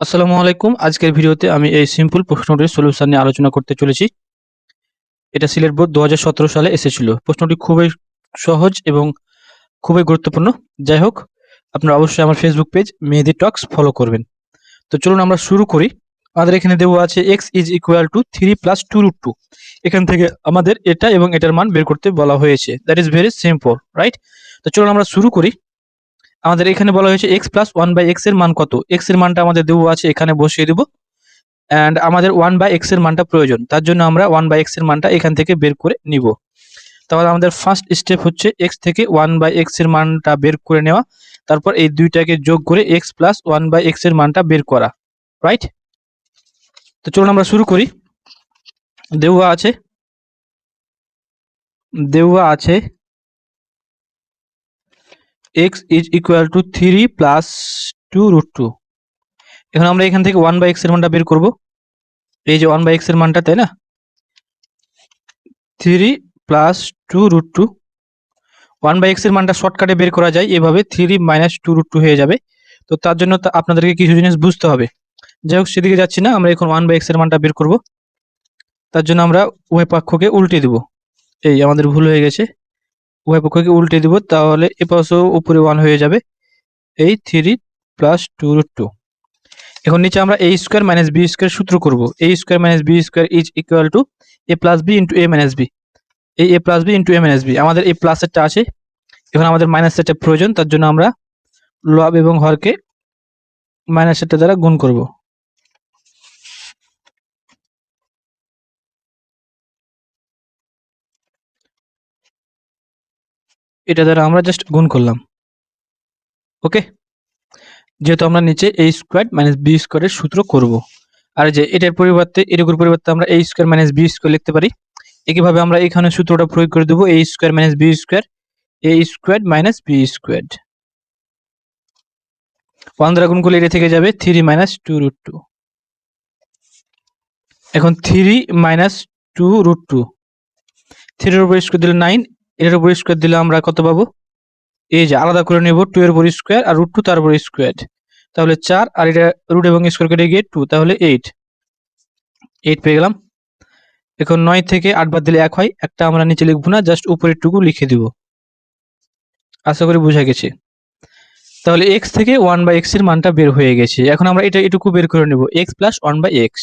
আসসালামু আলাইকুম। আজকের ভিডিওতে আমি এই সিম্পল প্রশ্নটির সলিউশন নিয়ে আলোচনা করতে চলেছি। এটা সিলেট বোর্ড দু হাজার সতেরো সালে এসেছিল। প্রশ্নটি খুবই সহজ এবং খুবই গুরুত্বপূর্ণ। যাই হোক, আপনারা অবশ্যই আমার Facebook page Mehedi talks follow করবেন। তো চলুন আমরা শুরু করি। আমাদের এখানে দেওয়া আছে x is equal to three plus two root two এখান থেকে আমাদের এটা এবং এটার মান বের করতে বলা হয়েছে। That is very simple right তো চলুন আমরা শুরু করি। আমাদের এখানে বলা হয়েছে এক্স প্লাস ওয়ান বাই এক্সের মান কত? এক্সের মানটা আমাদের দেওয়া আছে, এখানে বসিয়ে দেবো। অ্যান্ড আমাদের ওয়ান বাই এক্সের মানটা প্রয়োজন। তার জন্য আমরা ওয়ান বাই এক্সের মানটা এখান থেকে বের করে নিব। তাহলে আমাদের ফার্স্ট স্টেপ হচ্ছে এক্স থেকে ওয়ান বাই এক্সের মানটা বের করে নেওয়া। তারপর এই দুইটাকে যোগ করে এক্স প্লাস ওয়ান বাই এক্সের মানটা বের করা। রাইট তো চলুন আমরা শুরু করি। দেওয়া আছে। দেওয়া আছে। X is equal to three plus two root two এখন আমরা এখান থেকে ওয়ান বাই এক্সের মানটা বের করব। এই যে ওয়ান বাই এক্সের মানটা, তাই না? Three plus two root two one by এক্সের মানটা শর্টকাটে বের করা যায়, এভাবে three minus two root two হয়ে যাবে। তো তার জন্য আপনাদেরকে কিছু জিনিস বুঝতে হবে। যাই হোক, সেদিকে যাচ্ছি না, আমরা এখন ওয়ান বাই এক্সের মানটা বের করব। তার জন্য আমরা উভয় পক্ষকে উল্টে দিব। এই, আমাদের ভুল হয়ে গেছে। উভয় পক্ষকে উল্টে দিব, তাহলে এ পাশেও উপরে ওয়ান হয়ে যাবে। এই three plus two root two এখন নিচে আমরা a square minus b square সূত্র করব। A square minus b square is equal to a plus b into a minus b এই a plus b into a minus b আমাদের এই প্লাসেরটা আছে। এখন আমাদের মাইনাস মাইনাসেরটা প্রয়োজন, তার জন্য আমরা লব এবং হরকে মাইনাসেরটা দ্বারা গুণ করব। এটা দ্বারা আমরা জাস্ট গুণ করলাম। ওকে যেহেতু আমরা নিচে এই স্কোয়ার মাইনাস বি স্কোয়ারের সূত্র করব। আর যে এটার পরিবর্তে এটুকুর পরিবর্তে আমরা এই স্কোয়ার মাইনাস বি স্কোয়ার লিখতে পারি। একইভাবে আমরা এখানে সূত্রটা প্রয়োগ করে দেবো এই square minus b square a square minus b square one দ্বারা গুণ করলে এটা থেকে যাবে three minus two root two এখন three minus two root two থ্রির উপর স্কোয়ার দিলে নাইন এটার উপর স্কোয়ার দিলে আমরা কত পাবো? এই যে আলাদা করে নেব টু এর উপর স্কোয়ার আর রুট টু তার উপর স্কোয়ার তাহলে চার আর এটা রুট এবং স্কোয়ার কেটে গিয়ে টু তাহলে এইট এইট পেয়ে গেলাম। এখন নয় থেকে আট বাদ দিলে এক হয়, একটা আমরা নিচে লিখব না জাস্ট উপরের টুকু লিখে দিব। আশা করি বোঝা গেছে। তাহলে এক্স থেকে ওয়ান বাই এক্সের মানটা বের হয়ে গেছে। এখন আমরা এটা এটুকু বের করে নেব x plus one by x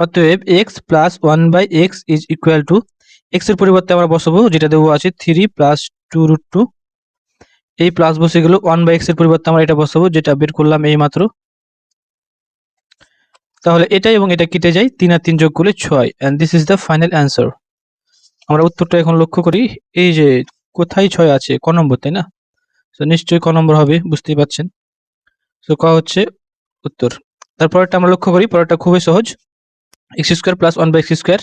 অতএব x plus one by x is equal to এক্সের পরিবর্তে আমরা বসাবো, যেটা দেবো আছে three plus two root two এই প্লাস বসে গেল ওয়ান বাই এক্সের পরিবর্তে আমরা এটা বসাবো, যেটা বের করলাম এই মাত্র তাহলে এটা এবং এটা কেটে যায় তিন আর তিন যোগ করলে ছয় and this is the final answer আমরা উত্তরটা এখন লক্ষ্য করি, এই যে কোথায় ছয় আছে? ক নম্বর, তাই না? তো নিশ্চয়ই ক নম্বর হবে, বুঝতেই পারছেন। তো ক হচ্ছে উত্তর। তারপরটা আমরা লক্ষ্য করি, পরেরটা খুবই সহজ। X square plus one by x square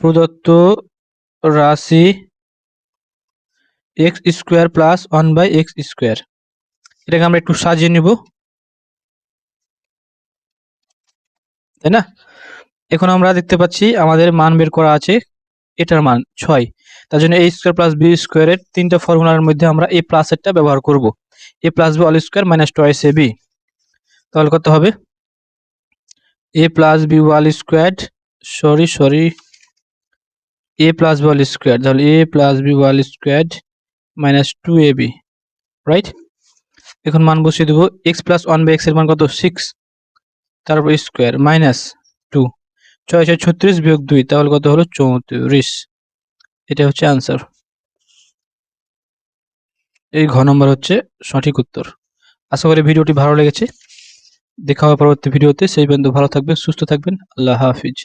প্রদত্ত রাশি x square plus one by x square এটাকে আমরা একটু সাজিয়ে নিব। তাই না? এখন আমরা দেখতে পাচ্ছি আমাদের মান বের করা আছে, এটার মান ছয়। তার জন্য এ স্কোয়ার প্লাস বি স্কোয়ারের তিনটা ফর্মুলার মধ্যে আমরা এই প্লাসেরটা ব্যবহার করব। A plus b whole square minus twice a b তাহলে কত হবে? A plus b whole square sorry sorry a plus b whole square তাহলে a plus b whole square minus two a b right এখন মান বসিয়ে দেবো x plus one by এক্সের মান কত? সিক্স তারপর স্কোয়ার মাইনাস টু ছয় ছয় ছত্রিশ বিয়োগ দুই, তাহলে কত হলো? চৌত্রিশ, এটা হচ্ছে আনসার এই ঘ নম্বর হচ্ছে সঠিক উত্তর। আশা করি ভিডিওটি ভালো লেগেছে। দেখা হবে পরবর্তী ভিডিওতে, সেই পর্যন্ত ভালো থাকবেন, সুস্থ থাকবেন, আল্লাহ হাফিজ।